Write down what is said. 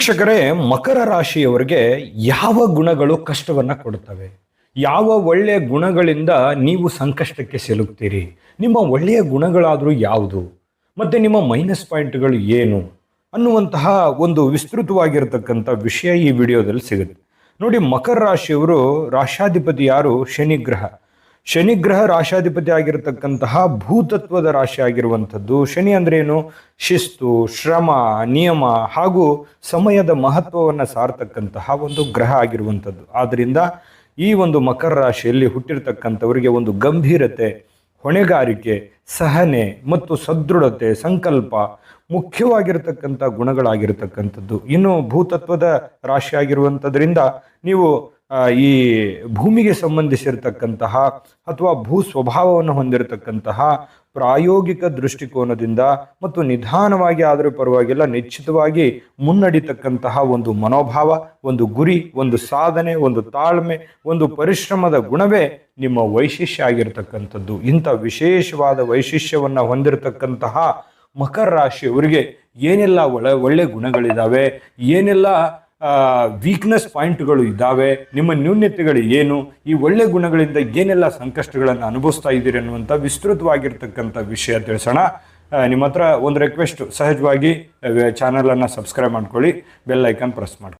ವೀಕ್ಷಕರೇ, ಮಕರ ರಾಶಿಯವರಿಗೆ ಯಾವ ಗುಣಗಳು ಕಷ್ಟವನ್ನು ಕೊಡುತ್ತವೆ? ಯಾವ ಒಳ್ಳೆಯ ಗುಣಗಳಿಂದ ನೀವು ಸಂಕಷ್ಟಕ್ಕೆ ಸಿಲುಕ್ತೀರಿ? ನಿಮ್ಮ ಒಳ್ಳೆಯ ಗುಣಗಳಾದರೂ ಯಾವುದು? ಮತ್ತು ನಿಮ್ಮ ಮೈನಸ್ ಪಾಯಿಂಟ್ಗಳು ಏನು? ಅನ್ನುವಂತಹ ಒಂದು ವಿಸ್ತೃತವಾಗಿರತಕ್ಕಂಥ ವಿಷಯ ಈ ವಿಡಿಯೋದಲ್ಲಿ ಸಿಗುತ್ತೆ. ನೋಡಿ, ಮಕರ ರಾಶಿಯವರು ರಾಶಾಧಿಪತಿ ಯಾರು? ಶನಿಗ್ರಹ ಶನಿಗ್ರಹ ರಾಶಾಧಿಪತಿ ಆಗಿರತಕ್ಕಂತಹ ಭೂತತ್ವದ ರಾಶಿ ಆಗಿರುವಂಥದ್ದು. ಶನಿ ಅಂದ್ರೆ ಏನು? ಶಿಸ್ತು, ಶ್ರಮ, ನಿಯಮ ಹಾಗೂ ಸಮಯದ ಮಹತ್ವವನ್ನು ಸಾರತಕ್ಕಂತಹ ಒಂದು ಗ್ರಹ ಆಗಿರುವಂಥದ್ದು. ಆದ್ದರಿಂದ ಈ ಒಂದು ಮಕರ ರಾಶಿಯಲ್ಲಿ ಹುಟ್ಟಿರ್ತಕ್ಕಂಥವರಿಗೆ ಒಂದು ಗಂಭೀರತೆ, ಹೊಣೆಗಾರಿಕೆ, ಸಹನೆ ಮತ್ತು ಸದೃಢತೆ, ಸಂಕಲ್ಪ ಮುಖ್ಯವಾಗಿರತಕ್ಕಂಥ ಗುಣಗಳಾಗಿರತಕ್ಕಂಥದ್ದು. ಇನ್ನು ಭೂತತ್ವದ ರಾಶಿ ಆಗಿರುವಂಥದ್ರಿಂದ ನೀವು ಈ ಭೂಮಿಗೆ ಸಂಬಂಧಿಸಿರ್ತಕ್ಕಂತಹ ಅಥವಾ ಭೂ ಸ್ವಭಾವವನ್ನು ಹೊಂದಿರತಕ್ಕಂತಹ ಪ್ರಾಯೋಗಿಕ ದೃಷ್ಟಿಕೋನದಿಂದ ಮತ್ತು ನಿಧಾನವಾಗಿ ಆದರೂ ಪರವಾಗಿಲ್ಲ, ನಿಶ್ಚಿತವಾಗಿ ಮುನ್ನಡಿತಕ್ಕಂತಹ ಒಂದು ಮನೋಭಾವ, ಒಂದು ಗುರಿ, ಒಂದು ಸಾಧನೆ, ಒಂದು ತಾಳ್ಮೆ, ಒಂದು ಪರಿಶ್ರಮದ ಗುಣವೇ ನಿಮ್ಮ ವೈಶಿಷ್ಯ ಆಗಿರತಕ್ಕಂಥದ್ದು. ಇಂಥ ವಿಶೇಷವಾದ ವೈಶಿಷ್ಯವನ್ನು ಹೊಂದಿರತಕ್ಕಂತಹ ಮಕರ ರಾಶಿಯವರಿಗೆ ಏನೆಲ್ಲ ಒಳ್ಳೆ ಒಳ್ಳೆ ಗುಣಗಳಿದ್ದಾವೆ ಏನೆಲ್ಲ ವೀಕ್ನೆಸ್ ಪಾಯಿಂಟ್ಗಳು ಇದ್ದಾವೆ. ನಿಮ್ಮ ನ್ಯೂನ್ಯತೆಗಳು ಏನು? ಈ ಒಳ್ಳೆ ಗುಣಗಳಿಂದ ಏನೆಲ್ಲ ಸಂಕಷ್ಟಗಳನ್ನು ಅನುಭವಿಸ್ತಾ ಇದ್ದೀರಿ ಅನ್ನುವಂಥ ವಿಸ್ತೃತವಾಗಿರ್ತಕ್ಕಂಥ ವಿಷಯ ತಿಳಿಸೋಣ. ನಿಮ್ಮ ಹತ್ರ ಒಂದು ರಿಕ್ವೆಸ್ಟ್ ಸಹಜವಾಗಿ ಚಾನಲನ್ನು ಸಬ್ಸ್ಕ್ರೈಬ್ ಮಾಡ್ಕೊಳ್ಳಿ. ಬೆಲ್ ಐಕನ್ ಪ್ರೆಸ್ ಮಾಡಿ